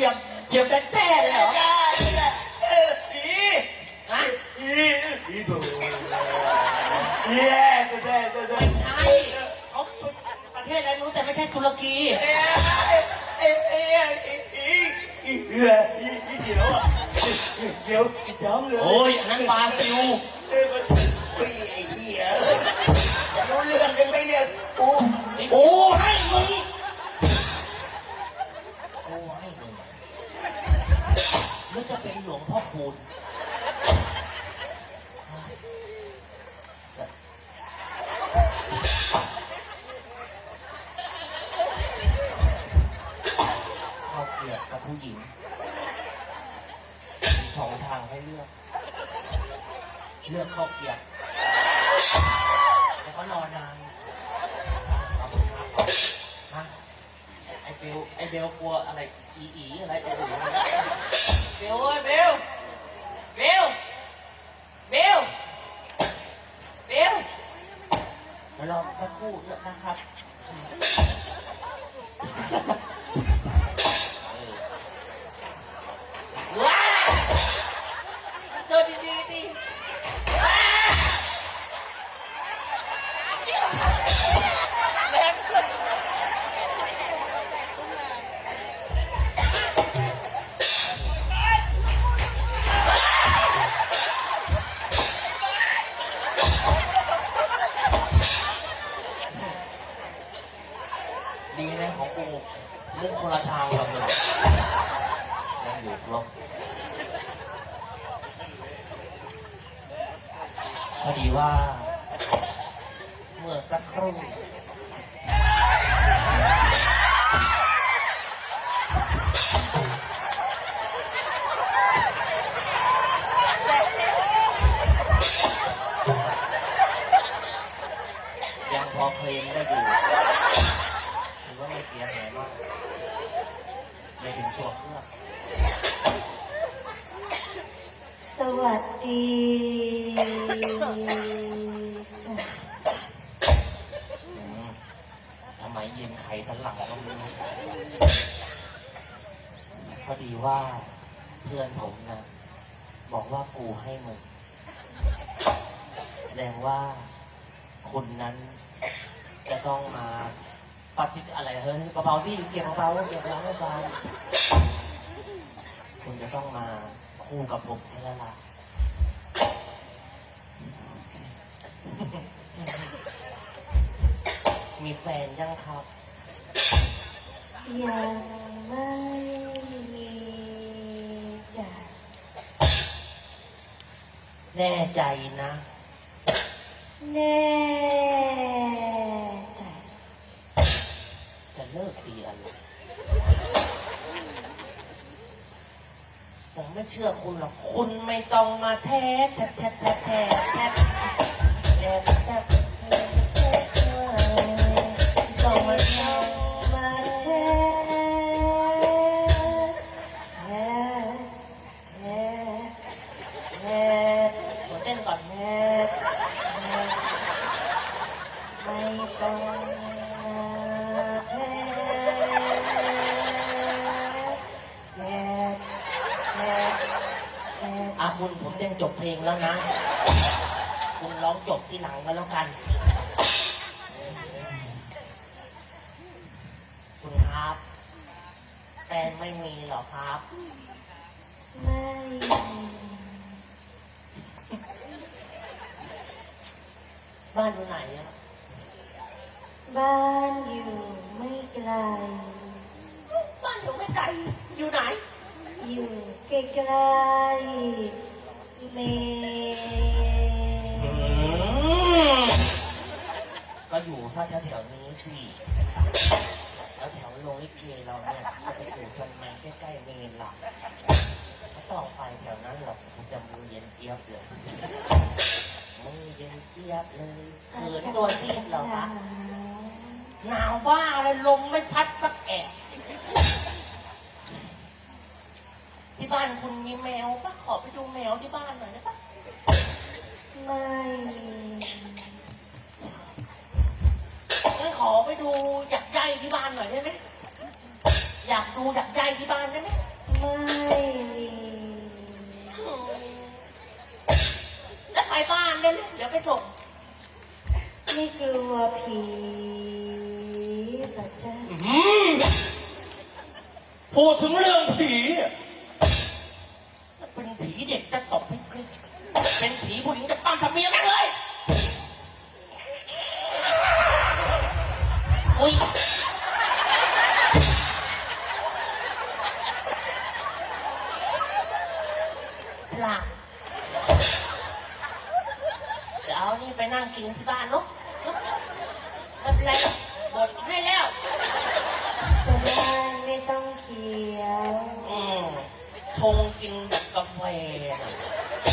ยียบเหยียบแต้แต้เลยเหรออีฮะอีอีดูแย่ตัวแย่ตัวแย่ไม่ใช่เขาประเทศอะไรรู้แต่ไม่ใช่ตุรกีเอ้ยเอ้ยเอ้ยอีอีอีเดี๋ยวอีอีเดี๋ยวอะเดี๋ยวจำเลยโอ้ยอันนั้นบราซิลเอ้ยมันเฮ้ยไอ้เหี้ยจะรู้เรื่องกันไหมเนี่ยกูโอ้ให้ สองทางให้เลือก เลือกข้าเกียดแล้วก็รอนานฮะไอเบลไอเบลกลัวอะไรอีอีอะไรไอเบลเบลเอ้ยเบลเบลเบลเบลเดี๋ยวรอสักครู่นะครับ ยังพอเพลงได้อยู่ถือว่าไม่เสียหายมากไม่ถึงตัวเครื่อสวัสดีจ้ะ อืมทำไมยืนไขทันหลังก็ไม่รู้พอดี ว่าเพื่อนผมนะบอกว่ากูให้มึงแสดงว่าคุณนั้น จะต้องมาปฏิอะไรเฮ้ยเบาๆที่เก็บเบาๆเก็บเบาๆเบาๆคุณจะต้องมาคู่กับผมใช่แล้วล่ะมีแฟนยังครับยังไม่ แน่ใจนะ แน่ใจจะเลิกตีอะไรผมไม่เชื่อคุณหรอก คุณไม่ต้องมาแท้แท้แท้แท้แท้แท้ ผมเต้นจบเพลงแล้วนะ คุณร้องจบที่หลังก็แล้วกัน คุณครับแฟนไม่มีเหรอครับ ไม่มีบ้านอยู่ไหนอะบ้านอยู่ไม่ไกล บ้านอยู่ไม่ไกล อยู่ไหน อยู่ใกล้ๆ เมอืมก็อยู่ซะแถวๆนี้สิแล้วแถวโรงลิเกเราเนี่ยจะไปอยู่ทำไมใกล้ๆเมนหลักไม่ต้องไปแถวนั้นหรอกมันจะมือเย็นเจี๊ยบเลยมือเย็นเจี๊ยบเลยเขินตัวซีดเหรอคะหนาวบ้าอะไรลมไม่พัดสักแอะ บ้านคุณมีแมวปะขอไปดูแมวที่บ้านหน่อยได้ปะไม่มีดูอยากย้ายที่บ้านหน่อยได้ไหมอยากดูอยากย้ายที่บ้านได้ไหมไม่มีแล้วไปบ้านได้ไหมเดี๋ยวไปส่งไม่กลัวผีเหรอจ๊ะ อืมพูดถึงเรื่องผีเนี่ย เป็นผีเด็กจะตบให้กเป็นผีผู้หญิงจะปั้มทำเมียแม่งเลย ชงกินแบบกาแฟน่ะไป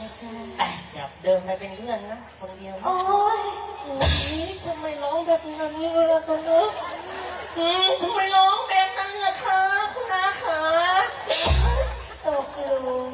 นะจ๊ะแต่อย่าเดินไปเป็นเพื่อนนะ คนเดียวนะโอ้ยโอ้ยทำไมร้องแบบนั้นล่ะคุณนะอืมทำไมร้องแบบนั้นล่ะคะคุณอาขาตกหลุม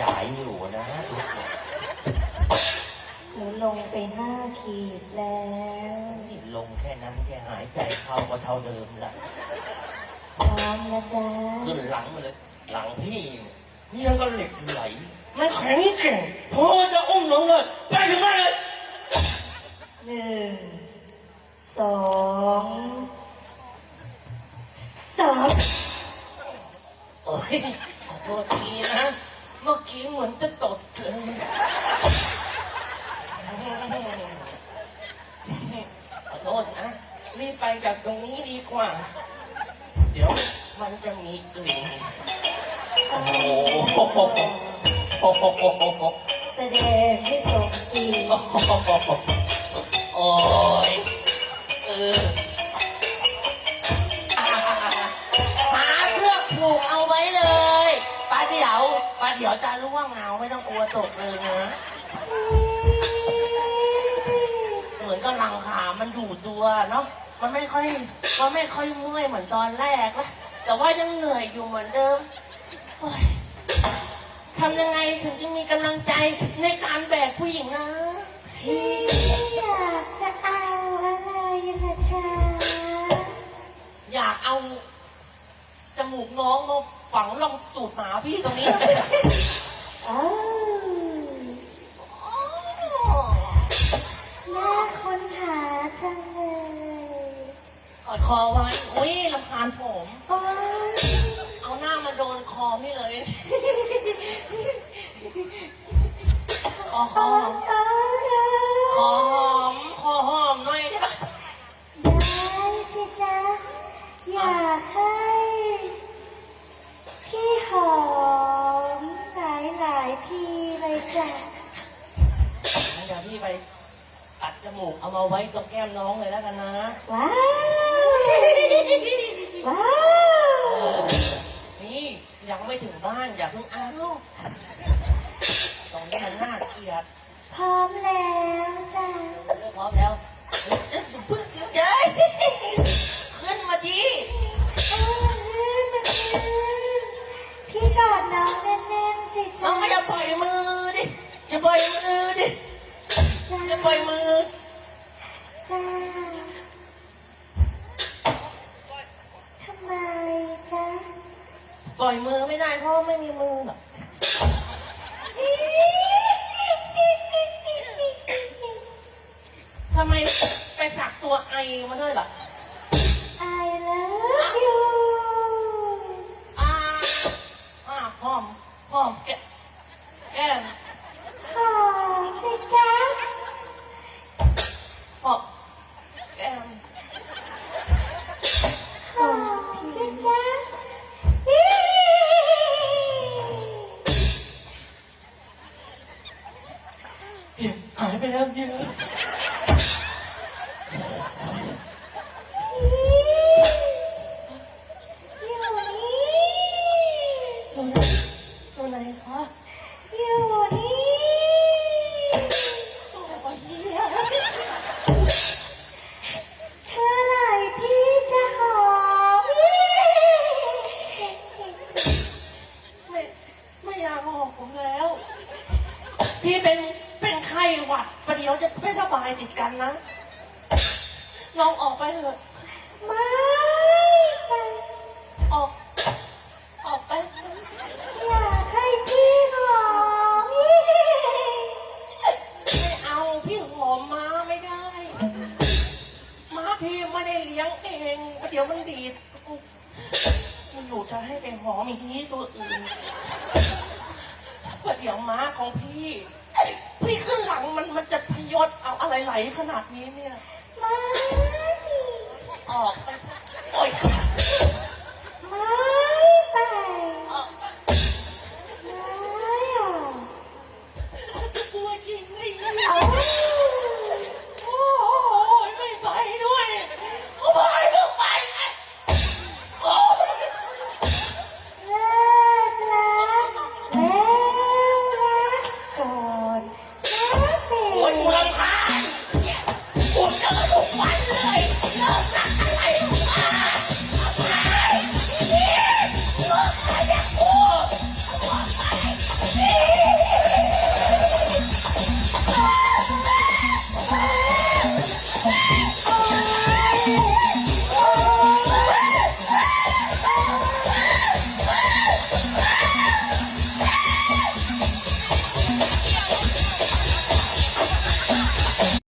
ยายอยู่นะทุกคนหนูลงไปห้าขีดแล้วนี่ลงแค่นั้นแค่หายใจเข้าก็เท่าเดิมละพร้อมนะจ๊ะขึ้นหลังมาเลยหลังพี่เนี่ยนี่ยังก็เหล็กไหลไม่แข็งแกร่งพอจะอุ้มลงเลยไปถึงได้เลยหนึ่งสองสามโอ้ยขอโทษที นะเมื่อกี้เหมือนจะตดเลยขอโทษนะ รีบไปจากตรงนี้ดีกว่า เดี๋ยวมันจะมีกลิ่นโอ้โหโอ้โหแสดงให้สมจริงโอ้ยเออ เดี๋ยวจะร่วงเงาไม่ต้องกลัวตกเลยนะ เหมือนกับหลังขามันอยู่ตัวเนาะ มันไม่ค่อย มันไม่ค่อยเมื่อยเหมือนตอนแรกนะแต่ว่ายังเหนื่อยอยู่เหมือนเดิมโอ๊ยทำยังไงถึงจะมีกำลังใจในการแบกผู้หญิงนะ พี่อยากจะเอาอะไรนะจ๊ะอยากเอาจมูกน้องมา ฝังลงตูดหมาพี่ตรงนี้อ้าวน่าค้นหาจังเลยกอดคอไว้อุ้ยลำคาญผม โอ้ยเอาหน้ามาโดนคอพี่เลย คอหโอ้อยมโอ้ย เอามาไว้ตรงแก้มน้องเลยแล้วกันนะ ว้าวว้าวนี่ยังไม่ถึงบ้านอย่าเพิ่งอ้าวตรงนี้มันน่าเกลียดพร้อมแล้วจ้ะเลิกพร้อมแล้วเอ้ยเอ้ยอย่าเพิ่งขึ้นเย้ยขึ้นมาดีพี่กอดน้องแน่นๆสิน้อจ๊ะงก็อย่าปล่อยมือดิอย่าปล่อยมือดิจะอย่าปล่อยมือ ทำไมจ๊ะปล่อยมือไม่ได้เพราะไม่มีมือหรอกทำไมไปสักตัวไอมาด้วยล่ะไอเลิฟยูอ่าอ่าหอมหอมแกะแก้ม ไม่สบายติดกันนะลองออกไปเถอะ ไม่ไปออก ออกไป อยากให้พี่หอมไม่เอาพี่หอมม้าไม่ได้ ม้าพี่ไม่ได้เลี้ยงเองเดี๋ยวมันดีดมันอยู่จะให้ไปหอมอีกนี้ตัวอื่นเดี๋ยวม้าของพี่ พี่ขึ้นหลังมันมันจะพยศเอาอะไรไหลขนาดนี้เนี่ยไม่ออกไปโอ๊ย ลิ